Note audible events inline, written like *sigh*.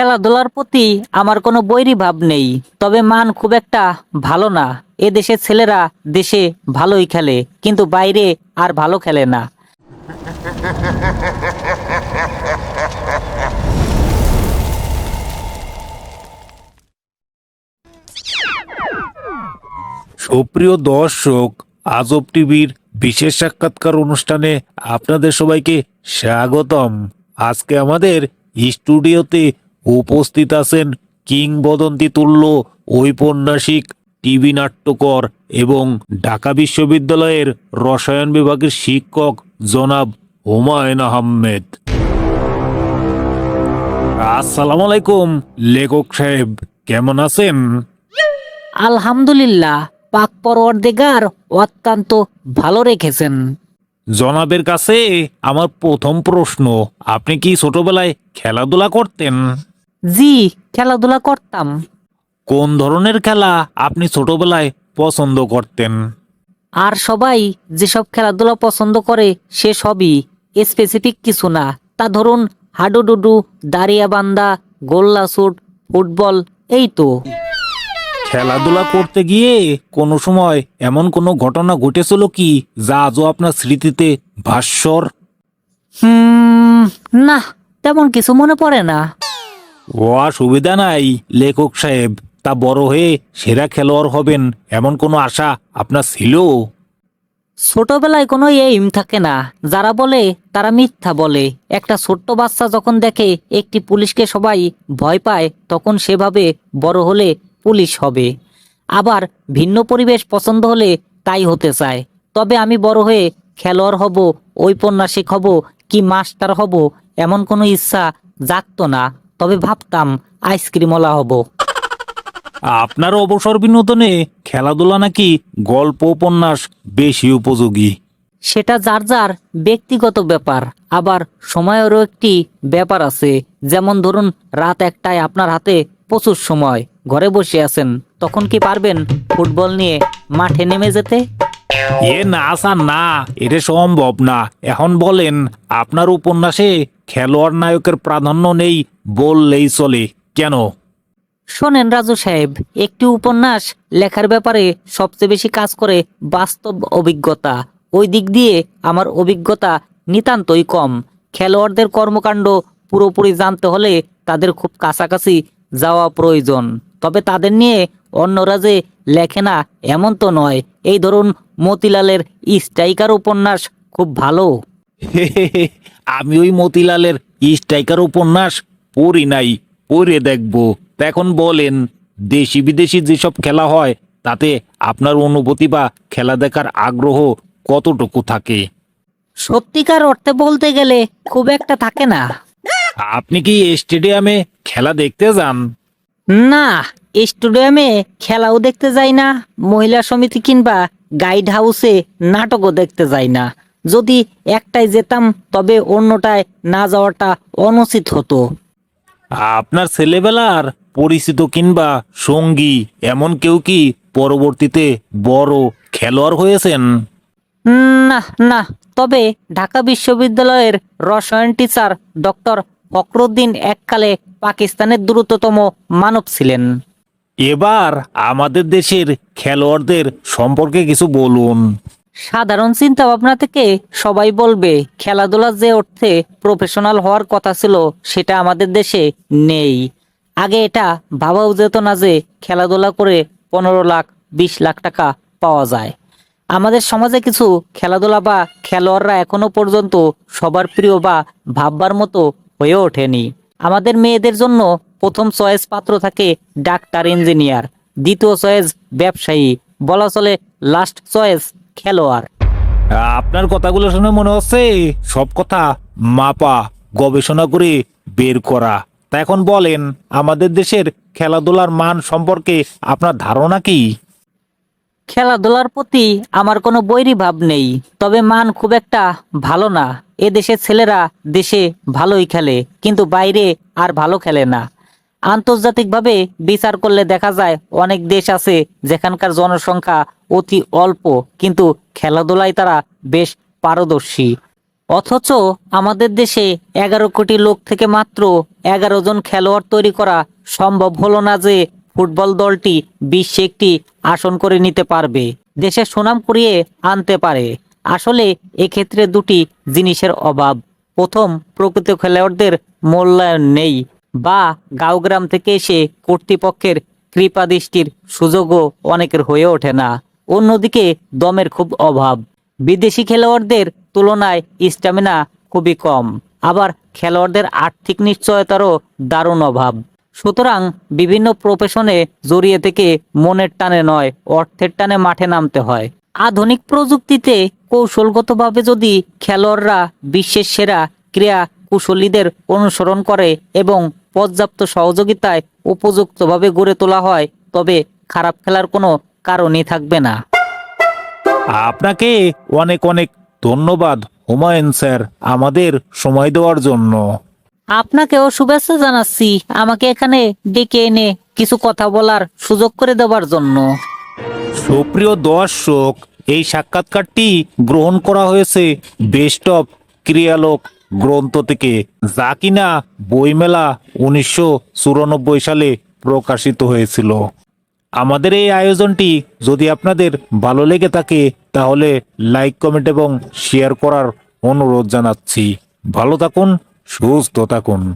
খেলাধুলার প্রতি আমার কোনো বৈরী ভাব নেই, তবে মান খুব একটা ভালো না। এ দেশের ছেলেরা দেশে ভালোই খেলে, কিন্তু বাইরে আর ভালো খেলে না। সুপ্রিয় দর্শক, আজব টিভির বিশেষ সাক্ষাৎকার অনুষ্ঠানে আপনাদের সবাইকে স্বাগতম। আজকে আমাদের স্টুডিওতে উপস্থিত আছেন কিংবদন্তি তুল্য ঔপন্যাসিক টিভি নাট্যকর এবং ঢাকা বিশ্ববিদ্যালয়ের রসায়ন বিভাগের শিক্ষক জনাব হুমায়ুন আহমেদ। আসসালামু আলাইকুম লেখক সাহেব কেমন আছেন? আলহামদুলিল্লাহ পাক পরওয়ারদেগার অত্যন্ত ভালো রেখেছেন। জনাবের কাছে আমার প্রথম প্রশ্ন আপনি কি ছোটবেলায় খেলাধুলা করতেন? জি খেলাধুলা করতাম। কোন ধরনের খেলা আপনি ছোটবেলায় পছন্দ করতেন? আর সবাই যেসব খেলাধুলা পছন্দ করে সে সবই। স্পেসিফিক কিছু না। তা ধরুন হাডুডুডু দাঁড়িয়া বান্দা গোল্লা শুট ফুটবল এই তো। খেলাধুলা করতে গিয়ে কোনো সময় এমন কোনো ঘটনা ঘটেছিল কি যা আজও আপনার স্মৃতিতে ভাস্বর হুম না তেমন কিছু মনে পড়ে না। ও সুবিধা নাই, লেখক সাহেব। তা বড় হয়ে সেরা খেলোয়াড় হবেন, এমন কোনো আশা আপনার ছিল? ছোটবেলায় কোনো এইম থাকে না। যারা বলে, তারা মিথ্যা বলে। একটা ছোট্ট বাচ্চা যখন দেখে একটি পুলিশকে সবাই ভয় পায়, তখন সেভাবে বড় হলে পুলিশ হবে। আবার ভিন্ন পরিবেশ পছন্দ হলে তাই হতে চায়। তবে আমি বড় হয়ে খেলোয়াড় হব, ঔপন্যাসিক হব কি মাস্টার হব, এমন কোনো ইচ্ছা জাগতো না। তবে ভাবতাম আইসক্রিমওয়ালা হব। আপনার অবসর বিনোদনে খেলাধুলা নাকি গল্প উপন্যাস বেশি উপযোগী? সেটা যার যার ব্যক্তিগত ব্যাপার আবার সময়েরও একটি ব্যাপার আছে। যেমন ধরুন রাত একটায় আপনার হাতে প্রচুর সময় ঘরে বসে আছেন তখন কি পারবেন ফুটবল নিয়ে মাঠে নেমে যেতে? এ না স্যার না এটা সম্ভব না। এখন বলেন আপনার উপন্যাসে খেলোয়াড় নায়কের প্রাধান্য নেই বললেই চলে। কেন? শোনেন রাজু সাহেব, একটি উপন্যাস লেখার ব্যাপারে সবচেয়ে বেশি কাজ করে বাস্তব অভিজ্ঞতা। ওই দিক দিয়ে আমার অভিজ্ঞতা নিতান্তই কম। খেলোয়াড়দের কর্মকাণ্ড পুরোপুরি জানতে হলে তাদের খুব কাছাকাছি যাওয়া প্রয়োজন। তবে তাদের নিয়ে অন্যরা যে লেখে না, এমন তো নয়। এই ধরুন মতিলালের স্ট্রাইকার উপন্যাস খুব ভালো। *laughs* আমি ওই মতিলালের স্ট্রাইকার উপন্যাস পড়ি নাই পড়ে দেখব। তা এখন বলেন দেশি বিদেশি যেসব খেলা হয় তাতে আপনার অনুভূতি বা খেলা দেখার আগ্রহ কতটুকু থাকে? সত্যিকার অর্থে বলতে গেলে খুব একটা থাকে না। আপনি কি স্টেডিয়ামে খেলা দেখতে যান? না স্টেডিয়ামে খেলাও দেখতে যাই না মহিলা সমিতি কিংবা গাইড হাউসে নাটকও দেখতে যাই না। যদি একটাই যেতাম তবে অন্যটায় না যাওয়াটা অনুচিত হতো। আপনার ছেলেবেলার পরিচিত কিংবা সঙ্গী এমন কেউ কি পরবর্তীতে বড় খেলোয়াড় হয়েছেন? না না। তবে ঢাকা বিশ্ববিদ্যালয়ের রসায়ন টিচার ডক্টর ফখরুদ্দিন এককালে পাকিস্তানের দ্রুততম মানব ছিলেন। এবার আমাদের দেশের খেলোয়াড়দের সম্পর্কে কিছু বলুন। সাধারণ চিন্তা ভাবনা থেকে সবাই বলবে খেলাধুলার যে অর্থে প্রফেশনাল হওয়ার কথা ছিল, সেটা আমাদের দেশে নেই। আগে এটা ভাবাও যেত না যে খেলাধুলা করে পনেরো লাখ, বিশ লাখ টাকা পাওয়া যায়। আমাদের সমাজে কিছু খেলাধুলা বা খেলোয়াড়রা এখনও পর্যন্ত সবার প্রিয় বা ভাববার মতো হয়ে ওঠেনি। আমাদের মেয়েদের জন্য প্রথম চয়েস পাত্র থাকে ডাক্তার ইঞ্জিনিয়ার দ্বিতীয় চয়েস ব্যবসায়ী, বলা চলে লাস্ট চয়েস খেলোয়াড়। আপনার কথাগুলো শুনে মনে হচ্ছে সব কথা মাপা গবেষণা করে বের করা। তা এখন বলেন আমাদের দেশের খেলাধুলার মান সম্পর্কে আপনার ধারণা কি? খেলাধুলার প্রতি আমার কোনো বৈরী ভাব নেই তবে মান খুব একটা ভালো না। এ দেশের ছেলেরা দেশে ভালোই খেলে কিন্তু বাইরে আর ভালো খেলে না। আন্তর্জাতিকভাবে বিচার করলে দেখা যায় অনেক দেশ আছে যেখানকার জনসংখ্যা অতি অল্প, কিন্তু খেলাধুলায় তারা বেশ পারদর্শী। অথচ আমাদের দেশে এগারো কোটি লোক থেকে মাত্র এগারো জন খেলোয়াড় তৈরি করা সম্ভব হলো না যে ফুটবল দলটি বিশ্বে একটি আসন করে নিতে পারবে দেশের সুনাম কুড়িয়ে আনতে পারে। আসলে এক্ষেত্রে দুটি জিনিসের অভাব। প্রথম, প্রকৃত খেলোয়াড়দের মূল্যায়ন নেই। বা গাঁওগ্রাম থেকে এসে কর্তৃপক্ষের কৃপা দৃষ্টির সুযোগও অনেকের হয়ে ওঠে না। অন্যদিকে দমের খুব অভাব। বিদেশি খেলোয়াড়দের তুলনায় স্ট্যামিনা খুবই কম। আবার খেলোয়াড়দের আর্থিক নিশ্চয়তারও দারুণ অভাব। সুতরাং বিভিন্ন প্রফেশনে জড়িয়ে থেকে মনের টানে নয়, অর্থের টানে মাঠে নামতে হয়। আধুনিক প্রযুক্তিতে কৌশলগতভাবে যদি খেলোয়াড়রা বিশ্বের সেরা ক্রীড়া কুশলীদের অনুসরণ করে এবং পর্যাপ্ত সহযোগিতায় উপযুক্তভাবে গড়ে তোলা হয় তবে খারাপ খেলার কোনো কারণই থাকবে না। আপনাকে অনেক অনেক ধন্যবাদ হুমায়ুন স্যার আমাদের সময় দেওয়ার জন্য। আপনাকেও শুভেচ্ছা জানাচ্ছি আমাকে এখানে ডেকে এনে কিছু কথা বলার সুযোগ করে দেওয়ার জন্য। সুপ্রিয় দর্শক এই সাক্ষাৎকারটি গ্রহণ করা হয়েছে বেস্ট অফ ক্রিয়ালোক গ্রন্থ থেকে যা কিনা বইমেলা উনিশশো চুরানব্বই সালে প্রকাশিত হয়েছিল। আমাদের এই আয়োজনটি যদি আপনাদের ভালো লেগে থাকে, তাহলে লাইক, কমেন্ট এবং শেয়ার করার অনুরোধ জানাচ্ছি। ভালো থাকুন, সুস্থ থাকুন।